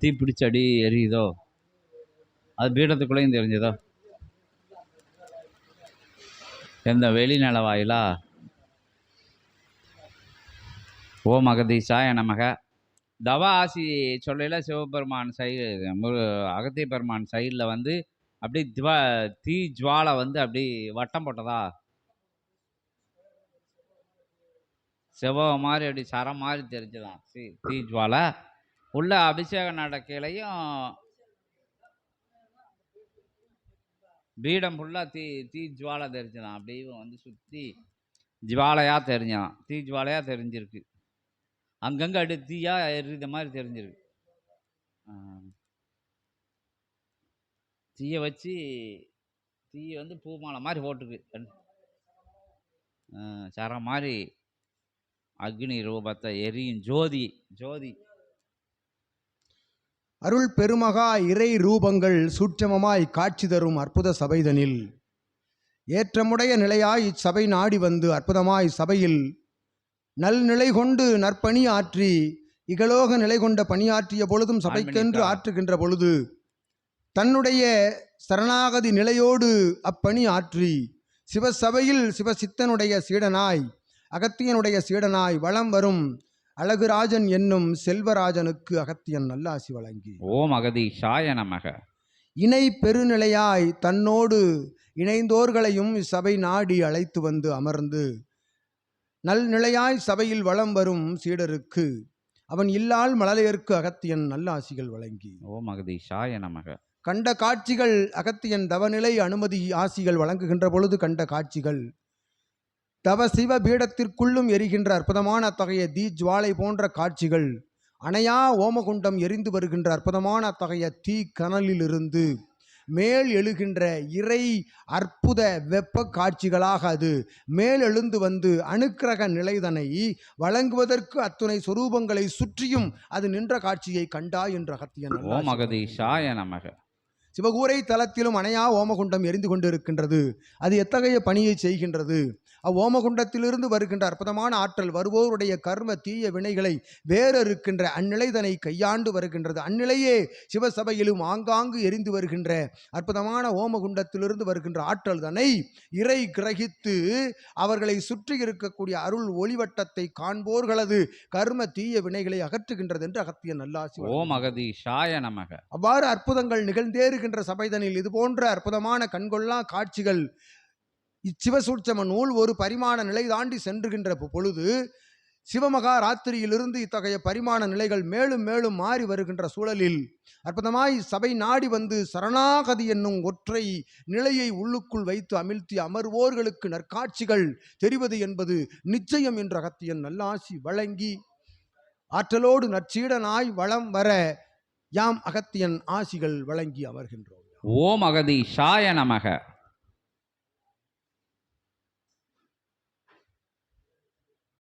தீ பிடிச்சி அடி எரியுதோ? அது பீடத்துக்குள்ளேயும் தெரிஞ்சதோ? எந்த வெளிநல வாயிலா? ஓ மகதீஷாய நமக. தவ ஆசி சொல்லையில் சிவபெருமான் சைடு அகத்திய பெருமான் சைடில் வந்து அப்படி திவா தீ ஜுவாலை வந்து அப்படி வட்டம் போட்டதா? செவ்வ மாதிரி அப்படி சரம் மாதிரி தெரிஞ்சுதான். சி தீ ஜுவாலை. உள்ள அபிஷேக நடக்கையிலையும் பீடம் ஃபுல்லாக தீ தீ ஜுவாலை தெரிஞ்சுதான். அப்படியே வந்து சுற்றி ஜுவாலையாக தெரிஞ்சான். தீ ஜுவாலையாக தெரிஞ்சிருக்கு. அங்கங்கே அடி தீயாக எரித மாதிரி தெரிஞ்சிருக்கு. தீயை வச்சு தீயை வந்து பூ மாலை மாதிரி போட்டுக்கு சர சரம் மாதிரி அக்னி ரூபத்தை எரியும் ஜோதி ஜோதி. அருள் பெருமகா இறை ரூபங்கள் சூட்சமமாய் காட்சி தரும் அற்புத சபைதனில் ஏற்றமுடைய நிலையாய் இச்சபை நாடி வந்து அற்புதமாய் சபையில் நல்நிலை கொண்டு நற்பணி ஆற்றி இகலோக நிலை கொண்ட பணியாற்றிய பொழுதும் சபைக்கென்று. ஆற்றுகின்ற பொழுது தன்னுடைய சரணாகதி நிலையோடு அப்பணி ஆற்றி சிவசபையில் சிவசித்தனுடைய சீடனாய் அகத்தியனுடைய சீடனாய் வலம் வரும் அழகுராஜன் என்னும் செல்வராஜனுக்கு அகத்தியன் நல்லாசி வழங்கி. ஓம் அகதீஷாய நமக. இணை பெருநிலையாய் தன்னோடு இணைந்தோர்களையும் இச்சபை நாடி அழைத்து வந்து அமர்ந்து நல்நிலையாய் சபையில் வலம் வரும் சீடருக்கு அவன் இல்லால் மழலையர்க்கு அகத்தியன் நல்லாசிகள் வழங்கி. ஓம் அகதீஷாய நமக. கண்ட காட்சிகள் அகத்தியன் தவநிலை அனுமதி ஆசிகள் வழங்குகின்ற பொழுது கண்ட காட்சிகள் தவ சிவ பீடத்திற்குள்ளும் எரிகின்ற அற்புதமான அத்தகைய தீ ஜுவாலை போன்ற காட்சிகள் அணையா ஓமகுண்டம் எரிந்து வருகின்ற அற்புதமான அத்தகைய தீ கனலிலிருந்து மேல் எழுகின்ற இறை அற்புத வெப்ப காட்சிகளாக அது. மேல் எழுந்து வந்து அணுக்கிரக நிலைதனை வழங்குவதற்கு அத்துணை சொரூபங்களை சுற்றியும் அது நின்ற காட்சியை கண்டா என்று அகத்தியன் ஓம் நல்லாசி அகதீஷாய நமக. சிவகூரை தலத்திலும் அணையா ஓமகுண்டம் எரிந்து கொண்டிருக்கின்றது. அது எத்தகைய பணியை செய்கின்றது? அவ்வோமகுண்டத்திலிருந்து வருகின்ற அற்புதமான ஆற்றல் வருவோருடைய கர்ம தீய வினைகளை வேறறுக்கின்ற அந்நிலைதனை கையாண்டு வருகின்றது அந்நிலையே சிவசபையிலும் ஆங்காங்கு எரிந்து வருகின்ற அற்புதமான ஓமகுண்டத்திலிருந்து வருகின்ற ஆற்றல் தனை இறை கிரகித்து அவர்களை சுற்றி இருக்கக்கூடிய அருள் ஒளிவட்டத்தை காண்போர்களது கர்ம தீய வினைகளை அகற்றுகின்றது என்று அகத்திய நல்லாசி ஓம். அகதீஷாய நமக அவ்வாறு அற்புதங்கள் நிகழ்ந்தேறுகின்ற சபைதனில் இது போன்ற அற்புதமான கண்கொள்ளா காட்சிகள் இச்சிவசூட்சம நூல் ஒரு பரிமாண நிலை தாண்டி சென்றுகின்ற பொழுது சிவமகா ராத்திரியிலிருந்து இத்தகைய பரிமாண நிலைகள் மேலும் மேலும் மாறி வருகின்ற சூழலில் அற்புதமாய் சபை நாடி வந்து சரணாகதி என்னும் ஒற்றை நிலையை உள்ளுக்குள் வைத்து அமிழ்த்தி அமர்வோர்களுக்கு நற்காட்சிகள் தெரிவது என்பது நிச்சயம் என்ற அகத்தியன் நல்லாசி வழங்கி ஆற்றலோடு நற்சீடனாய் வளம் வர யாம் அகத்தியன் ஆசிகள் வழங்கி அமர்கின்றோம். ஓம் அகதி சாய நமக.